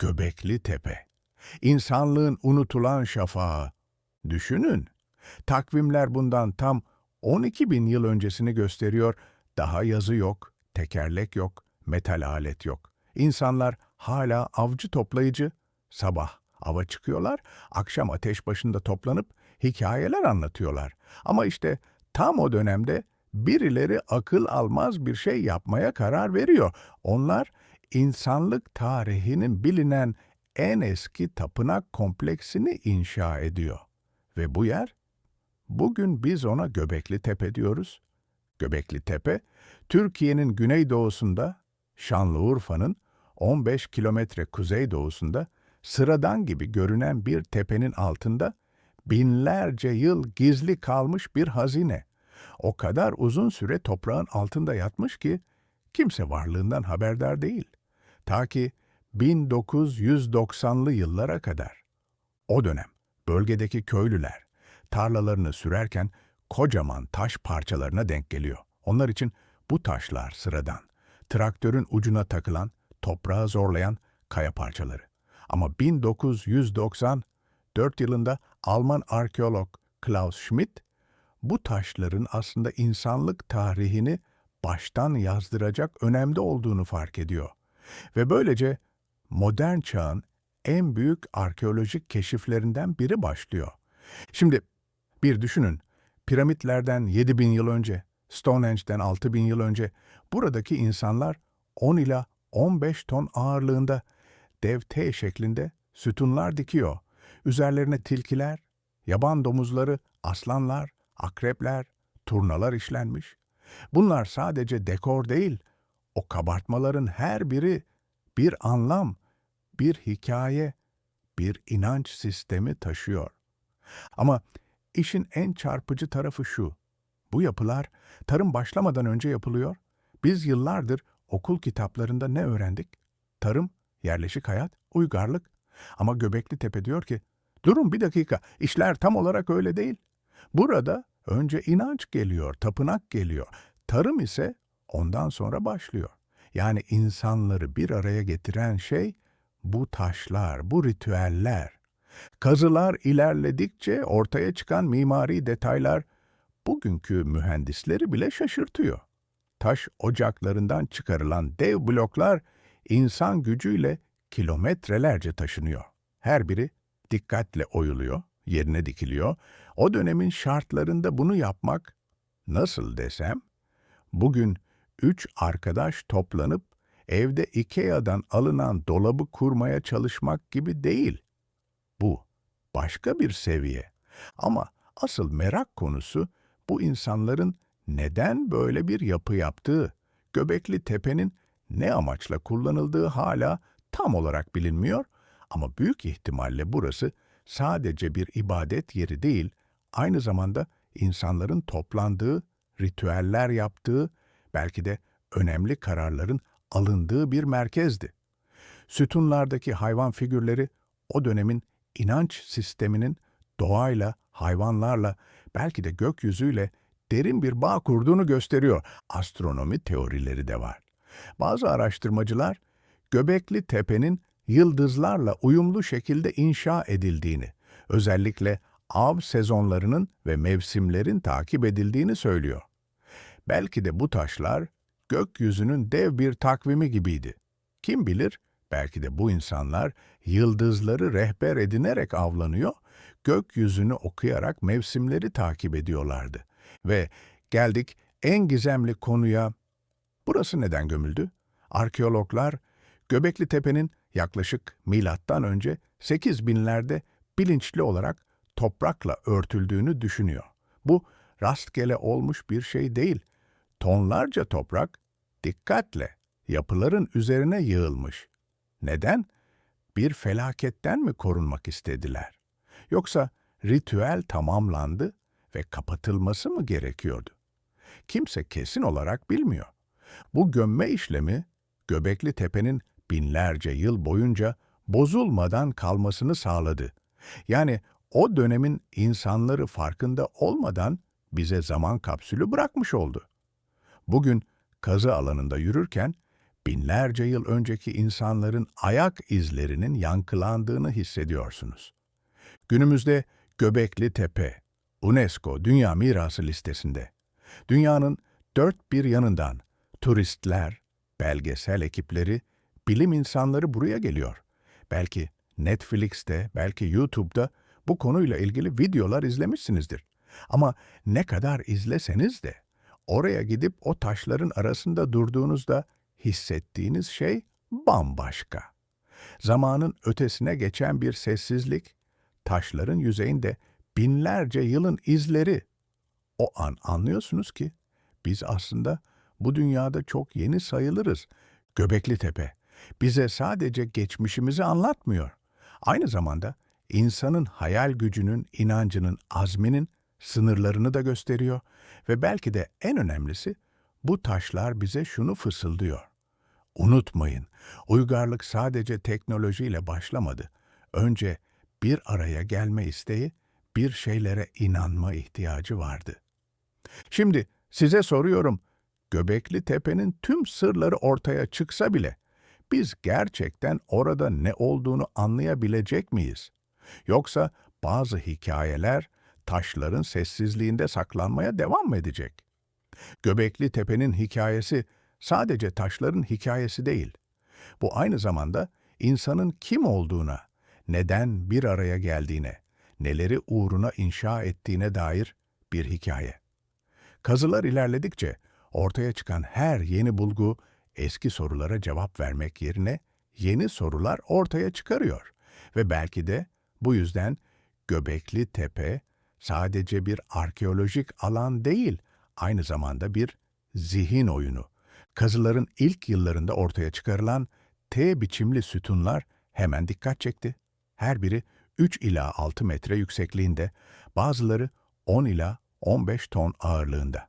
Göbekli Tepe. İnsanlığın unutulan şafağı. Düşünün. Takvimler bundan tam 12 bin yıl öncesini gösteriyor. Daha yazı yok, tekerlek yok, metal alet yok. İnsanlar hala avcı toplayıcı. Sabah ava çıkıyorlar, akşam ateş başında toplanıp hikayeler anlatıyorlar. Ama işte tam o dönemde birileri akıl almaz bir şey yapmaya karar veriyor. Onlar insanlık tarihinin bilinen en eski tapınak kompleksini inşa ediyor. Ve bu yer, bugün biz ona Göbekli Tepe diyoruz. Göbekli Tepe, Türkiye'nin güneydoğusunda, Şanlıurfa'nın 15 kilometre kuzeydoğusunda sıradan gibi görünen bir tepenin altında binlerce yıl gizli kalmış bir hazine. O kadar uzun süre toprağın altında yatmış ki kimse varlığından haberdar değil. Ta ki 1990'lı yıllara kadar. O dönem bölgedeki köylüler tarlalarını sürerken kocaman taş parçalarına denk geliyor. Onlar için bu taşlar sıradan. Traktörün ucuna takılan, toprağı zorlayan kaya parçaları. Ama 1994 yılında Alman arkeolog Klaus Schmidt bu taşların aslında insanlık tarihini baştan yazdıracak önemde olduğunu fark ediyor. Ve böylece modern çağın en büyük arkeolojik keşiflerinden biri başlıyor. Şimdi bir düşünün, piramitlerden 7000 yıl önce, Stonehenge'den 6000 yıl önce buradaki insanlar 10 ila 15 ton ağırlığında dev T şeklinde sütunlar dikiyor. Üzerlerine tilkiler, yaban domuzları, aslanlar, akrepler, turnalar işlenmiş. Bunlar sadece dekor değil, o kabartmaların her biri bir anlam, bir hikaye, bir inanç sistemi taşıyor. Ama işin en çarpıcı tarafı şu. Bu yapılar tarım başlamadan önce yapılıyor. Biz yıllardır okul kitaplarında ne öğrendik? Tarım, yerleşik hayat, uygarlık. Ama Göbekli Tepe diyor ki, durun bir dakika, işler tam olarak öyle değil. Burada önce inanç geliyor, tapınak geliyor. Tarım ise ondan sonra başlıyor. Yani insanları bir araya getiren şey bu taşlar, bu ritüeller. Kazılar ilerledikçe ortaya çıkan mimari detaylar bugünkü mühendisleri bile şaşırtıyor. Taş ocaklarından çıkarılan dev bloklar insan gücüyle kilometrelerce taşınıyor. Her biri dikkatle oyuluyor, yerine dikiliyor. O dönemin şartlarında bunu yapmak nasıl desem, bugün üç arkadaş toplanıp evde Ikea'dan alınan dolabı kurmaya çalışmak gibi değil. Bu başka bir seviye. Ama asıl merak konusu bu insanların neden böyle bir yapı yaptığı, Göbekli Tepe'nin ne amaçla kullanıldığı hala tam olarak bilinmiyor ama büyük ihtimalle burası sadece bir ibadet yeri değil, aynı zamanda insanların toplandığı, ritüeller yaptığı, belki de önemli kararların alındığı bir merkezdi. Sütunlardaki hayvan figürleri o dönemin inanç sisteminin doğayla, hayvanlarla, belki de gökyüzüyle derin bir bağ kurduğunu gösteriyor. Astronomi teorileri de var. Bazı araştırmacılar Göbekli Tepe'nin yıldızlarla uyumlu şekilde inşa edildiğini, özellikle av sezonlarının ve mevsimlerin takip edildiğini söylüyor. Belki de bu taşlar gökyüzünün dev bir takvimi gibiydi. Kim bilir, belki de bu insanlar yıldızları rehber edinerek avlanıyor, gökyüzünü okuyarak mevsimleri takip ediyorlardı. Ve geldik en gizemli konuya. Burası neden gömüldü? Arkeologlar Göbekli Tepe'nin yaklaşık milattan önce 8 binlerde bilinçli olarak toprakla örtüldüğünü düşünüyor. Bu rastgele olmuş bir şey değil. Tonlarca toprak dikkatle yapıların üzerine yığılmış. Neden? Bir felaketten mi korunmak istediler? Yoksa ritüel tamamlandı ve kapatılması mı gerekiyordu? Kimse kesin olarak bilmiyor. Bu gömme işlemi Göbekli Tepe'nin binlerce yıl boyunca bozulmadan kalmasını sağladı. Yani o dönemin insanları farkında olmadan bize zaman kapsülü bırakmış oldu. Bugün kazı alanında yürürken binlerce yıl önceki insanların ayak izlerinin yankılandığını hissediyorsunuz. Günümüzde Göbekli Tepe, UNESCO Dünya Mirası listesinde. Dünyanın dört bir yanından turistler, belgesel ekipleri, bilim insanları buraya geliyor. Belki Netflix'te, belki YouTube'da bu konuyla ilgili videolar izlemişsinizdir. Ama ne kadar izleseniz de oraya gidip o taşların arasında durduğunuzda hissettiğiniz şey bambaşka. Zamanın ötesine geçen bir sessizlik, taşların yüzeyinde binlerce yılın izleri. O an anlıyorsunuz ki biz aslında bu dünyada çok yeni sayılırız. Göbekli Tepe bize sadece geçmişimizi anlatmıyor. Aynı zamanda insanın hayal gücünün, inancının, azminin sınırlarını da gösteriyor ve belki de en önemlisi bu taşlar bize şunu fısıldıyor. Unutmayın, uygarlık sadece teknolojiyle başlamadı. Önce bir araya gelme isteği, bir şeylere inanma ihtiyacı vardı. Şimdi size soruyorum, Göbekli Tepe'nin tüm sırları ortaya çıksa bile biz gerçekten orada ne olduğunu anlayabilecek miyiz? Yoksa bazı hikayeler taşların sessizliğinde saklanmaya devam edecek? Göbekli Tepe'nin hikayesi sadece taşların hikayesi değil. Bu aynı zamanda insanın kim olduğuna, neden bir araya geldiğine, neleri uğruna inşa ettiğine dair bir hikaye. Kazılar ilerledikçe ortaya çıkan her yeni bulgu eski sorulara cevap vermek yerine yeni sorular ortaya çıkarıyor. Ve belki de bu yüzden Göbekli Tepe sadece bir arkeolojik alan değil, aynı zamanda bir zihin oyunu. Kazıların ilk yıllarında ortaya çıkarılan T biçimli sütunlar hemen dikkat çekti. Her biri 3 ila 6 metre yüksekliğinde, bazıları 10 ila 15 ton ağırlığında.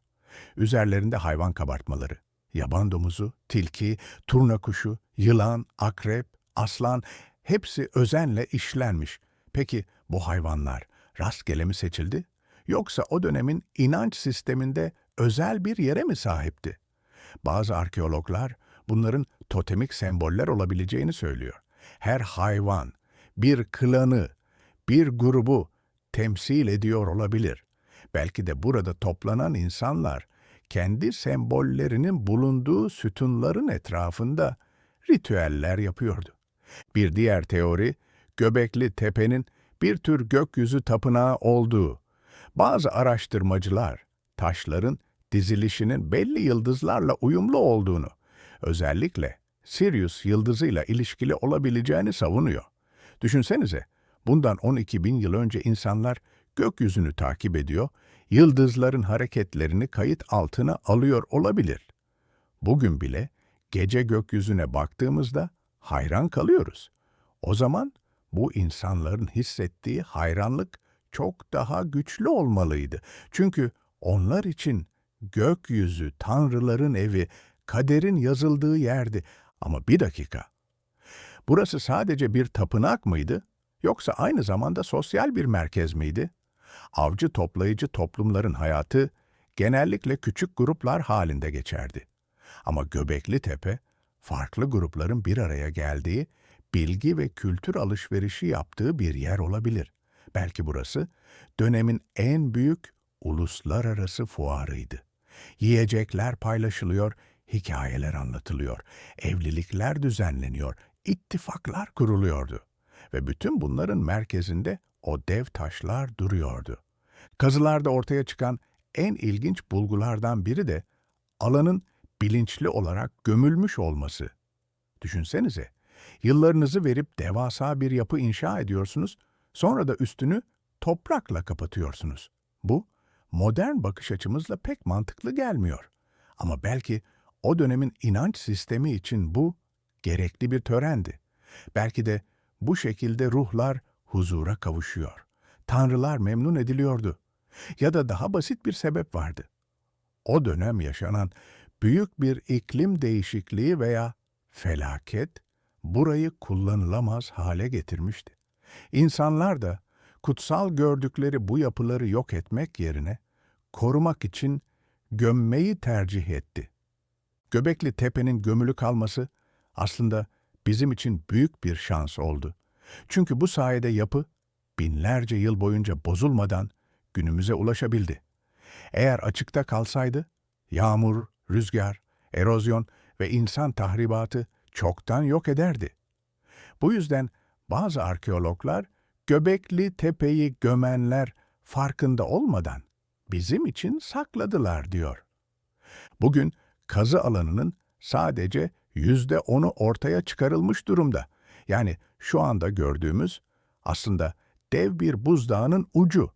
Üzerlerinde hayvan kabartmaları, yaban domuzu, tilki, turna kuşu, yılan, akrep, aslan hepsi özenle işlenmiş. Peki bu hayvanlar rastgele mi seçildi? Yoksa o dönemin inanç sisteminde özel bir yere mi sahipti? Bazı arkeologlar bunların totemik semboller olabileceğini söylüyor. Her hayvan bir klanı, bir grubu temsil ediyor olabilir. Belki de burada toplanan insanlar kendi sembollerinin bulunduğu sütunların etrafında ritüeller yapıyordu. Bir diğer teori, Göbekli Tepe'nin bir tür gökyüzü tapınağı olduğu. Bazı araştırmacılar, taşların dizilişinin belli yıldızlarla uyumlu olduğunu, özellikle Sirius yıldızıyla ilişkili olabileceğini savunuyor. Düşünsenize, bundan 12 bin yıl önce insanlar gökyüzünü takip ediyor, yıldızların hareketlerini kayıt altına alıyor olabilir. Bugün bile gece gökyüzüne baktığımızda hayran kalıyoruz. O zaman bu insanların hissettiği hayranlık çok daha güçlü olmalıydı. Çünkü onlar için gökyüzü, tanrıların evi, kaderin yazıldığı yerdi. Ama bir dakika. Burası sadece bir tapınak mıydı? Yoksa aynı zamanda sosyal bir merkez miydi? Avcı toplayıcı toplumların hayatı genellikle küçük gruplar halinde geçerdi. Ama Göbekli Tepe, farklı grupların bir araya geldiği, bilgi ve kültür alışverişi yaptığı bir yer olabilir. Belki burası dönemin en büyük uluslararası fuarıydı. Yiyecekler paylaşılıyor, hikayeler anlatılıyor, evlilikler düzenleniyor, ittifaklar kuruluyordu. Ve bütün bunların merkezinde o dev taşlar duruyordu. Kazılarda ortaya çıkan en ilginç bulgulardan biri de alanın bilinçli olarak gömülmüş olması. Düşünsenize, yıllarınızı verip devasa bir yapı inşa ediyorsunuz, sonra da üstünü toprakla kapatıyorsunuz. Bu, modern bakış açımızla pek mantıklı gelmiyor. Ama belki o dönemin inanç sistemi için bu gerekli bir törendi. Belki de bu şekilde ruhlar huzura kavuşuyor. Tanrılar memnun ediliyordu. Ya da daha basit bir sebep vardı. O dönem yaşanan büyük bir iklim değişikliği veya felaket burayı kullanılamaz hale getirmişti. İnsanlar da kutsal gördükleri bu yapıları yok etmek yerine korumak için gömmeyi tercih etti. Göbekli Tepe'nin gömülü kalması aslında bizim için büyük bir şans oldu. Çünkü bu sayede yapı binlerce yıl boyunca bozulmadan günümüze ulaşabildi. Eğer açıkta kalsaydı, yağmur, rüzgar, erozyon ve insan tahribatı çoktan yok ederdi. Bu yüzden bazı arkeologlar Göbekli Tepe'yi gömenler farkında olmadan bizim için sakladılar diyor. Bugün kazı alanının sadece yüzde onu ortaya çıkarılmış durumda. Yani şu anda gördüğümüz aslında dev bir buzdağının ucu.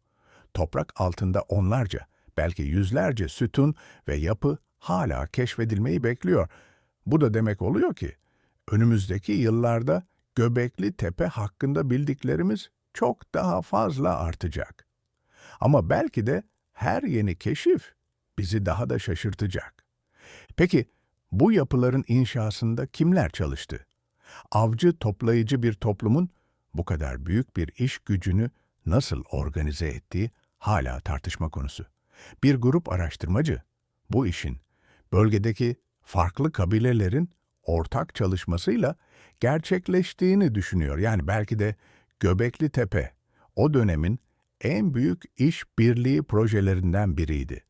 Toprak altında onlarca, belki yüzlerce sütun ve yapı hala keşfedilmeyi bekliyor. Bu da demek oluyor ki önümüzdeki yıllarda Göbekli Tepe hakkında bildiklerimiz çok daha fazla artacak. Ama belki de her yeni keşif bizi daha da şaşırtacak. Peki bu yapıların inşasında kimler çalıştı? Avcı toplayıcı bir toplumun bu kadar büyük bir iş gücünü nasıl organize ettiği hala tartışma konusu. Bir grup araştırmacı bu işin bölgedeki farklı kabilelerin ortak çalışmasıyla gerçekleştiğini düşünüyor. Yani belki de Göbekli Tepe o dönemin en büyük iş birliği projelerinden biriydi.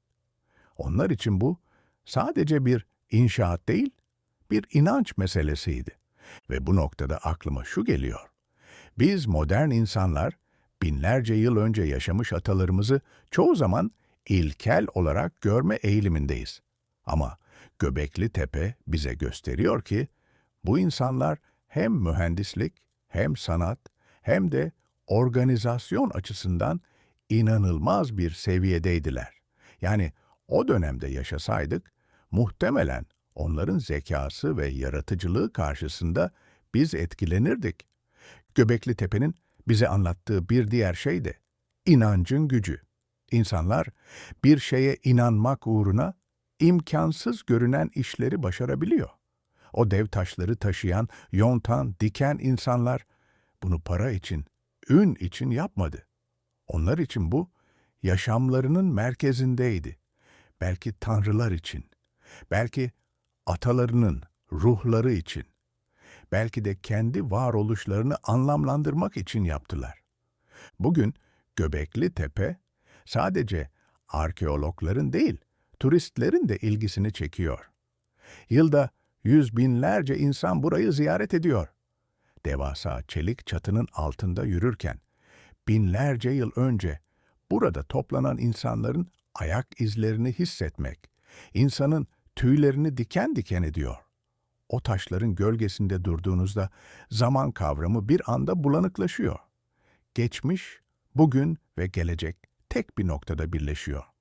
Onlar için bu sadece bir inşaat değil, bir inanç meselesiydi. Ve bu noktada aklıma şu geliyor. Biz modern insanlar binlerce yıl önce yaşamış atalarımızı çoğu zaman ilkel olarak görme eğilimindeyiz. Ama Göbekli Tepe bize gösteriyor ki bu insanlar hem mühendislik, hem sanat, hem de organizasyon açısından inanılmaz bir seviyedeydiler. Yani o dönemde yaşasaydık muhtemelen onların zekası ve yaratıcılığı karşısında biz etkilenirdik. Göbekli Tepe'nin bize anlattığı bir diğer şey de inancın gücü. İnsanlar bir şeye inanmak uğruna imkansız görünen işleri başarabiliyor. O dev taşları taşıyan, yontan, diken insanlar bunu para için, ün için yapmadı. Onlar için bu yaşamlarının merkezindeydi. Belki tanrılar için, belki atalarının ruhları için, belki de kendi varoluşlarını anlamlandırmak için yaptılar. Bugün Göbekli Tepe sadece arkeologların değil, turistlerin de ilgisini çekiyor. Yılda yüz binlerce insan burayı ziyaret ediyor. Devasa çelik çatının altında yürürken, binlerce yıl önce burada toplanan insanların ayak izlerini hissetmek, insanın tüylerini diken diken ediyor. O taşların gölgesinde durduğunuzda zaman kavramı bir anda bulanıklaşıyor. Geçmiş, bugün ve gelecek tek bir noktada birleşiyor.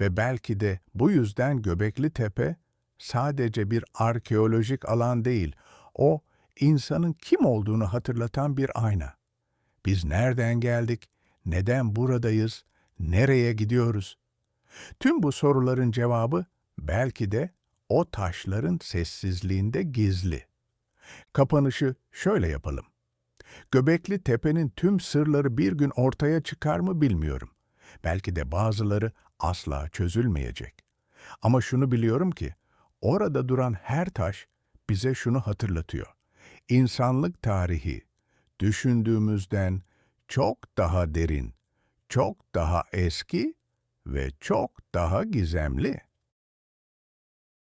Ve belki de bu yüzden Göbekli Tepe sadece bir arkeolojik alan değil, o insanın kim olduğunu hatırlatan bir ayna. Biz nereden geldik, neden buradayız, nereye gidiyoruz? Tüm bu soruların cevabı belki de o taşların sessizliğinde gizli. Kapanışı şöyle yapalım. Göbekli Tepe'nin tüm sırları bir gün ortaya çıkar mı bilmiyorum. Belki de bazıları asla çözülmeyecek. Ama şunu biliyorum ki, orada duran her taş bize şunu hatırlatıyor. İnsanlık tarihi düşündüğümüzden çok daha derin, çok daha eski ve çok daha gizemli.